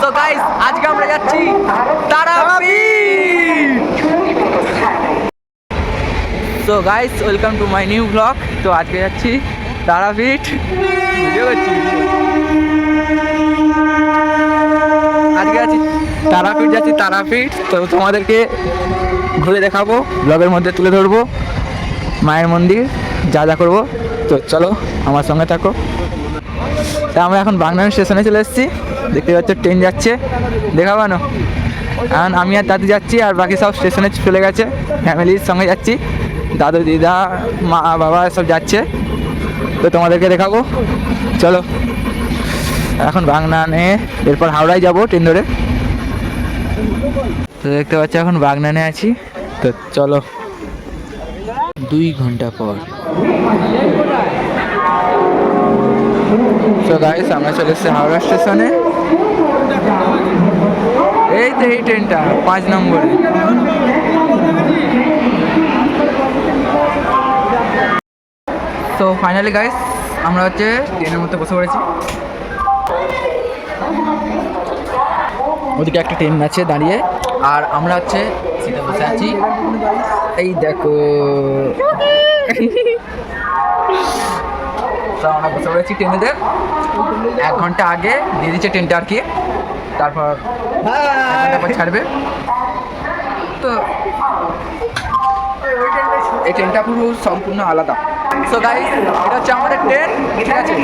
তো গাইস আজকে আমরা যাচ্ছি Tarapith. So guys welcome to my new blog তো আজকে যাচ্ছি তারাপীঠ। বুঝতে পারছি আজকে যাচ্ছি তারাপীঠ যাচ্ছি তারাপীঠ। তো তোমাদেরকে ঘুরে দেখাবো ব্লগের মধ্যে তুলে ধরবো, মায়ের মন্দির, যা যা করব। তো চলো আমার সঙ্গে থাকো। তা আমরা এখন বাংলাদেশ স্টেশনে চলে এসেছি। দেখতে পাচ্ছ ট্রেন যাচ্ছে। দেখাবো না। এখন আমি আর দাদু যাচ্ছি আর বাকি সব স্টেশনে চলে গেছে। ফ্যামিলির সঙ্গে যাচ্ছি। দাদু, দিদা, মা, বাবা সব যাচ্ছে। তো তোমাদেরকে দেখাবো। চলো। এখন বাগনানে এরপর হাওড়ায় যাব ট্রেন ধরে। তো দেখতে পাচ্ছ, এখন বাগনানে আছি। তো চলো। দুই ঘণ্টা পর। তো গাইস আমরা চলে এসেছি হাওড়া স্টেশনে এই তো এই ট্রেনটা পাঁচ নম্বরে। তো ফাইনালি গাইস আমরা হচ্ছে ট্রেনের মধ্যে বসে পড়েছি। ওদিকে একটা ট্রেন আছে দাঁড়িয়ে, আর আমরা হচ্ছে সিটে বসে আছি। এই দেখো। তো আমরা বসে পড়েছি ট্রেনেতে এক ঘণ্টা আগে দিয়ে দিচ্ছে ট্রেনটা আর কি। তারপর ছাড়বে। তো এই ট্রেনটা পুরো সম্পূর্ণ আলাদা। সো গাইস এটা হচ্ছে আমাদের ট্রেন ঠিক আছে?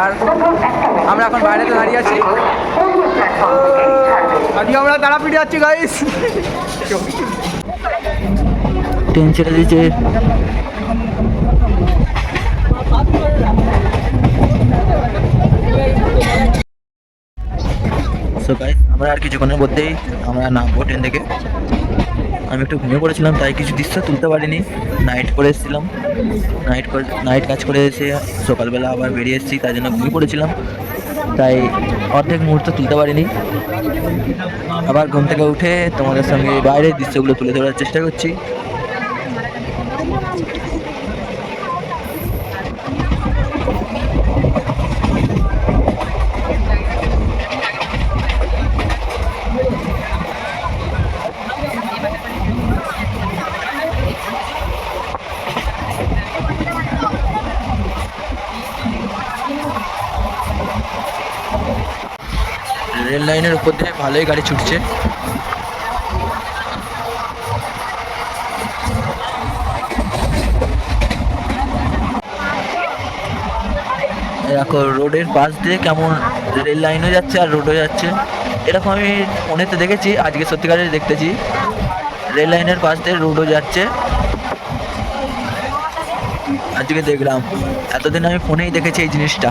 আর আমরা এখন বাইরেতে দাঁড়িয়ে আছি। আজকে আমরা তারাপীঠে যাচ্ছি গাইস ট্রেন ছেড়ে দিয়েছে। আর কিছুক্ষণের মধ্যেই আমরা নামবো ট্রেন থেকে। আমি একটু ঘুমিয়ে পড়েছিলাম, তাই কিছু দৃশ্য তুলতে পারিনি। নাইট করে এসেছিলাম। নাইট করে নাইট কাজ করে এসে সকালবেলা আবার বেরিয়ে এসেছি, তাই জন্য ঘুমিয়ে পড়েছিলাম। তাই অর্ধেক মুহূর্ত তুলতে পারিনি। আবার ঘুম থেকে উঠে তোমাদের সঙ্গে বাইরের দৃশ্যগুলো তুলে ধরার চেষ্টা করছি। রেল লাইনের উপর দিয়ে ভালোই গাড়ি ছুটছে। দেখো, রোডের পাশ দিয়ে কেমন রেল লাইনও যাচ্ছে আর রোডও যাচ্ছে। এরকম আমি ফোনেতে দেখেছি, আজকে সত্যিকারের দেখতেছি। রেল লাইনের পাশ দিয়ে রোডও যাচ্ছে। আজকে দেখলাম, এতদিন আমি ফোনেই দেখেছি এই জিনিসটা।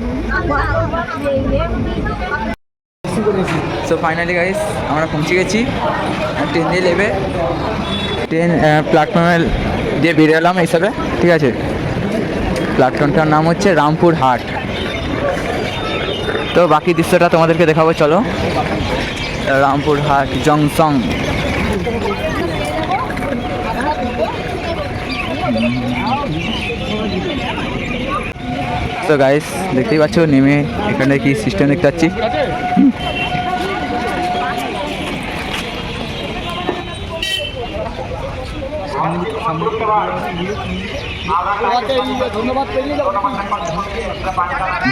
সো ফাইনালি গাইস আমরা পৌঁছে গেছি। ট্রেন দিয়ে নেবে। ট্রেন প্ল্যাটফর্মে দিয়ে বেরিয়ে এলাম এইসবে ঠিক আছে? প্ল্যাটফর্মটার নাম হচ্ছে রামপুর হাট। তো বাকি দৃশ্যটা তোমাদেরকে দেখাবো, চলো। রামপুর হাট জংসং তো গাইস দেখতেই পাচ্ছ নেমে এখানে কি সিস্টেম দেখতে পাচ্ছি।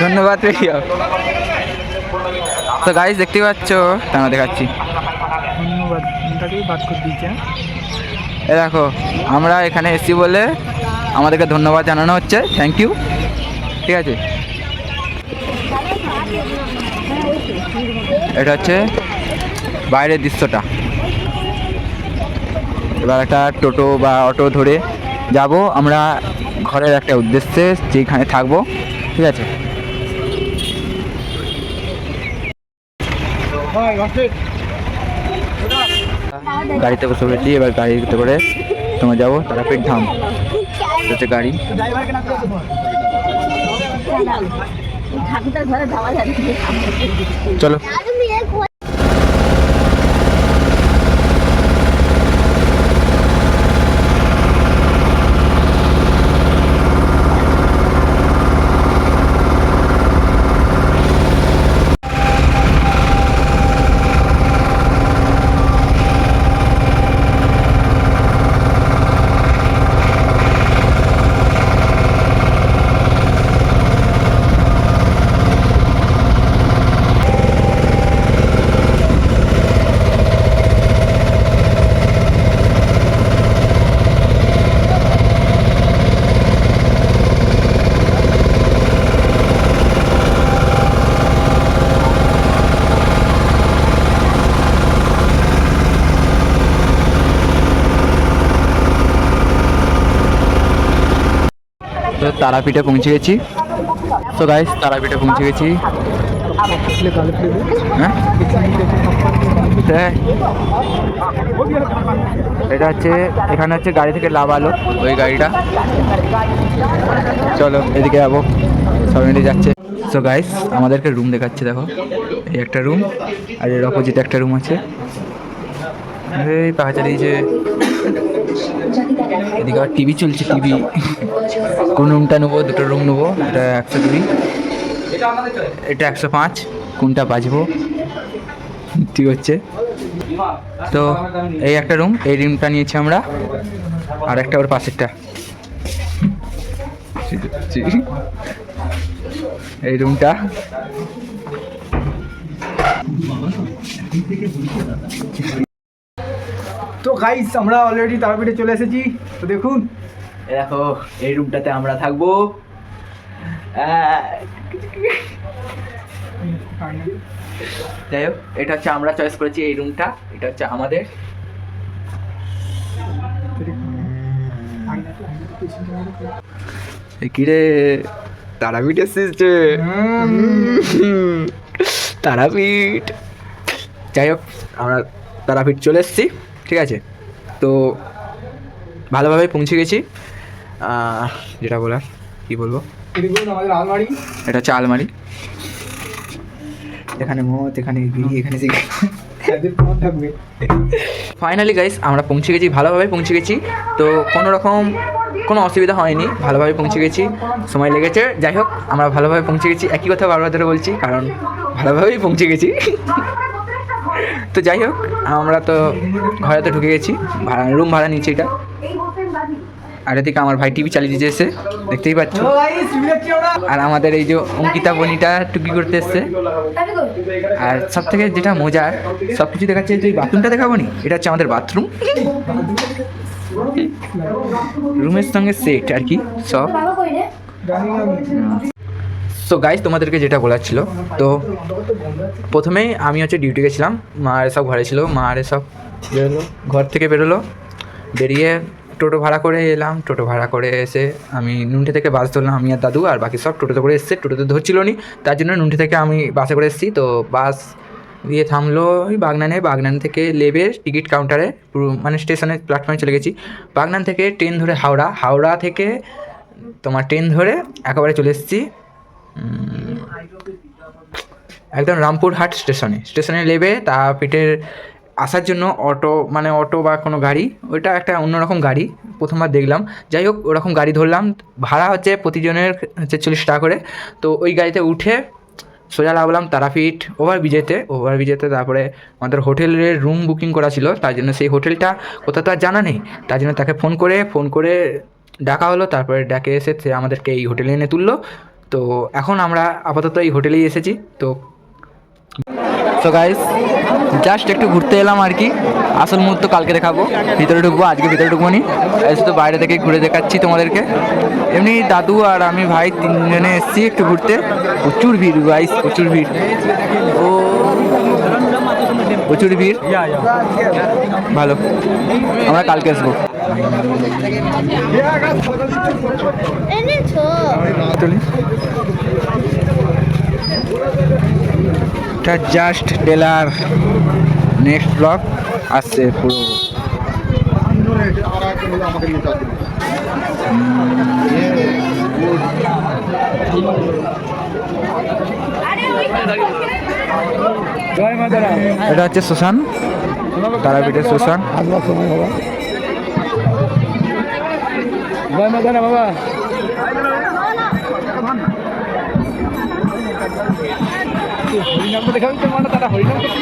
ধন্যবাদ পেরিয়ে। তো গাইস দেখতেই পাচ্ছ আমরা দেখাচ্ছি। ধন্যবাদ বাদ করে দিয়েছে এ দেখো আমরা এখানে এসছি বলে আমাদেরকে ধন্যবাদ জানানো হচ্ছে। থ্যাংক ইউ ঠিক আছে। এটা হচ্ছে বাইরের দৃশ্যটা। এবার একটা টোটো বা অটো ধরে যাব। আমরা ঘরের একটা উদ্দেশ্যে যেখানে থাকব, ঠিক আছে? গাড়িতে বসে পড়েছি, এবার গাড়িতে করে তোমার যাব তারাপীঠ ধাম। হচ্ছে গাড়ি। চলো। তো তারাপীঠে পৌঁছে গেছি। তো গাইস তারাপীঠে পৌঁছে গেছি। হ্যাঁ। এটা হচ্ছে, এখানে হচ্ছে গাড়ি থেকে লাভ আলো, ওই গাড়িটা। চলো, এদিকে যাব। সব মিলে যাচ্ছে। সো গাইস আমাদেরকে রুম দেখাচ্ছে, দেখো। এই একটা রুম আর এর অপোজিট একটা রুম আছে। এই পাহাচারি যে এদিকে আবার টিভি চলছে টিভি কোন রুমটা নেব? দুটো রুম নেব এটা একশো দুই এটা একশো পাঁচ, কোনটা বাজবো? ঠিক হচ্ছে? তো, এই একটা রুম এই রুমটা নিয়েছি আমরা, আর একটা ওর পাশেরটা। এই রুমটা তো গাইস আমরা অলরেডি তারাপীঠে চলে এসেছি। তো দেখুন দেখো এই রুমটাতে আমরা থাকব। যাই হোক এটা হচ্ছে আমরা চয়েস করেছি এই রুমটা এটা হচ্ছে আমাদের। কিরে তারাপীঠ এসেছিস যে? তারাপীঠ। যাই হোক আমরা তারাপীঠ চলে এসেছি। ঠিক আছে? তো ভালোভাবে পৌঁছে গেছি। যেটা বলার, কি বলব? এটা হচ্ছে আলমারি। এখানে মত এখানে এখানে ফাইনালি গাইস আমরা পৌঁছে গেছি ভালোভাবে পৌঁছে গেছি। তো কোনো রকম কোনো অসুবিধা হয়নি ভালোভাবে পৌঁছে গেছি। সময় লেগেছে, যাই হোক, আমরা ভালোভাবে পৌঁছে গেছি। একই কথা বারবার ধরে বলছি, কারণ ভালোভাবেই পৌঁছে গেছি। তো যাই হোক, আমরা তো ঘরে তো ঢুকে গেছি। ভাড়া রুম ভাড়া নিচ্ছি এটা। আর এদিকে আমার ভাই টিভি চালিয়ে দিয়েছে দেখতেই পাচ্ছ। আর আমাদের এই যে অঙ্কিতা বনিটা টুকি করতে এসছে। আর সব থেকে যেটা মজার সব কিছু দেখাচ্ছে যে বাথরুমটা দেখাবো নি? এটা হচ্ছে আমাদের বাথরুম রুমের সঙ্গে সেট আর কি, সব। সো গাইজ তোমাদেরকে যেটা বলার ছিল, তো প্রথমেই আমি হচ্ছে ডিউটি গেছিলাম, মা আর সব ঘরে ছিল, মা আর সব বেরোলো, ঘর থেকে বেরোলো, বেরিয়ে টোটো ভাড়া করে এলাম, টোটো ভাড়া করে এসে আমি নুনটে থেকে বাস ধরলাম, আমি আর দাদু, আর বাকি সব টোটোতে করে এসছে, টোটোতে ধরছিল নি, তার জন্য নুনটে থেকে আমি বাসে করে এসেছি, তো বাস দিয়ে থামলো ওই বাগনানে, বাগনান থেকে লেবে টিকিট কাউন্টারে মানে স্টেশনে প্ল্যাটফর্মে চলে গেছি, বাগনান থেকে ট্রেন ধরে হাওড়া হাওড়া থেকে তোমার ট্রেন ধরে একেবারে চলে এসেছি একদম রামপুরহাট স্টেশনে। স্টেশনে নেবে তারাপীঠের আসার জন্য অটো মানে অটো বা কোনো গাড়ি, ওইটা একটা অন্যরকম গাড়ি, প্রথমবার দেখলাম। যাই হোক, ওরকম গাড়ি ধরলাম। ভাড়া হচ্ছে প্রতিজনের হচ্ছে চল্লিশ টাকা করে। তো ওই গাড়িতে উঠে সোজা লাগলাম তারাপীঠ ওভার ব্রিজেতে। ওভার ব্রিজেতে তারপরে আমাদের হোটেলের রুম বুকিং করা ছিল। তার জন্য সেই হোটেলটা কোথাও তো আর জানা নেই। তার জন্য তাকে ফোন করে ফোন করে ডাকা হলো। তারপরে ডাকে এসে সে আমাদেরকে এই হোটেলে এনে তুললো। তো এখন আমরা আপাতত এই হোটেলেই এসেছি, তো সো গাইস জাস্ট একটু ঘুরতে এলাম আর কি। আসল মুহূর্ত কালকে দেখাবো, ভিতরে ঢুকবো, আজকে ভিতরে ঢুকবো নি। তো বাইরে থেকে ঘুরে দেখাচ্ছি তোমাদেরকে। এমনি দাদু আর আমি ভাই তিনজনে এসেছি একটু ঘুরতে। প্রচুর ভিড় গাইস প্রচুর ভিড়। ও, প্রচুর ভিড়। ভালো, আমরা কালকে আসব। এটা জাস্ট টেলার নেক্সট ব্লক আসছে পুরো। এটা হচ্ছে শ্মশান তারাপীঠের মাতা বাবা। হরিনাম দেখাবি তো মানে তারা হরিনাম করতে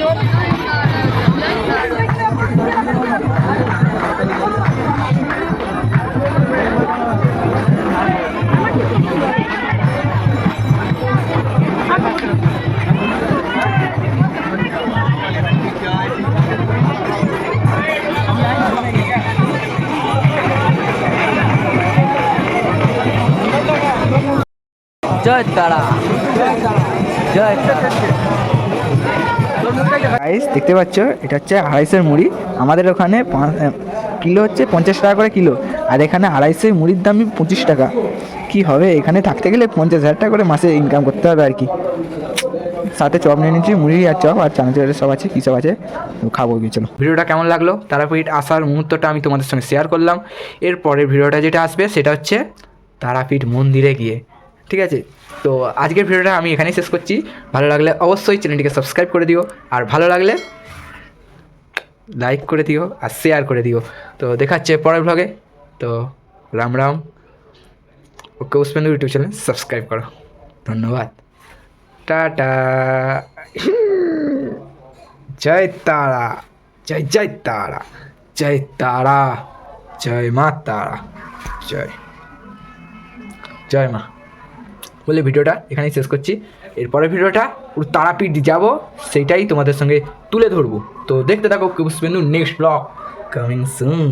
জয় তারা। জয় গাইস দেখতে পাচ্ছ, এটা হচ্ছে আড়াইশোর মুড়ি। আমাদের ওখানে কিলো হচ্ছে পঞ্চাশ টাকা করে কিলো। আর এখানে আড়াইশোর মুড়ির দামই পঁচিশ টাকা। কি হবে? এখানে থাকতে গেলে পঞ্চাশ হাজার টাকা করে মাসে ইনকাম করতে হবে আর কি। সাথে চপ নিয়ে নিচ্ছি, মুড়ি আর চপ, আর চানাচুর সব আছে, কী সব আছে খাব কি চলো। ভিডিওটা কেমন লাগল? তারাপীঠ আসার মুহূর্তটা আমি তোমাদের সঙ্গে শেয়ার করলাম। এরপরের ভিডিওটা যেটা আসবে, সেটা হচ্ছে তারাপীঠ মন্দিরে গিয়ে। ঠিক আছে? তো আজকের ভিডিওটা আমি এখানেই শেষ করছি। ভালো লাগলে অবশ্যই চ্যানেলটিকে সাবস্ক্রাইব করে দিও। আর ভালো লাগলে লাইক করে দিও আর শেয়ার করে দিও। তো দেখাচ্ছে পরের ভ্লগে তো রাম রাম। ওকে উসপেন্দু ইউটিউব চ্যানেল সাবস্ক্রাইব করো। ধন্যবাদ। টাটা। জয় তারা। জয় জয় তারা। জয় তারা। জয় মা তারা। জয়। জয় মা। বলে ভিডিওটা এখানেই শেষ করছি। এরপরে ভিডিওটা পুরো তারাপীঠ যাব, সেইটাই তোমাদের সঙ্গে তুলে ধরবো। তো দেখতে থাকো কুসবেন্দু নেক্সট ব্লগ কামিং সুন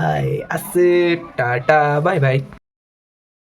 আয়, আসে, টাটা বাই বাই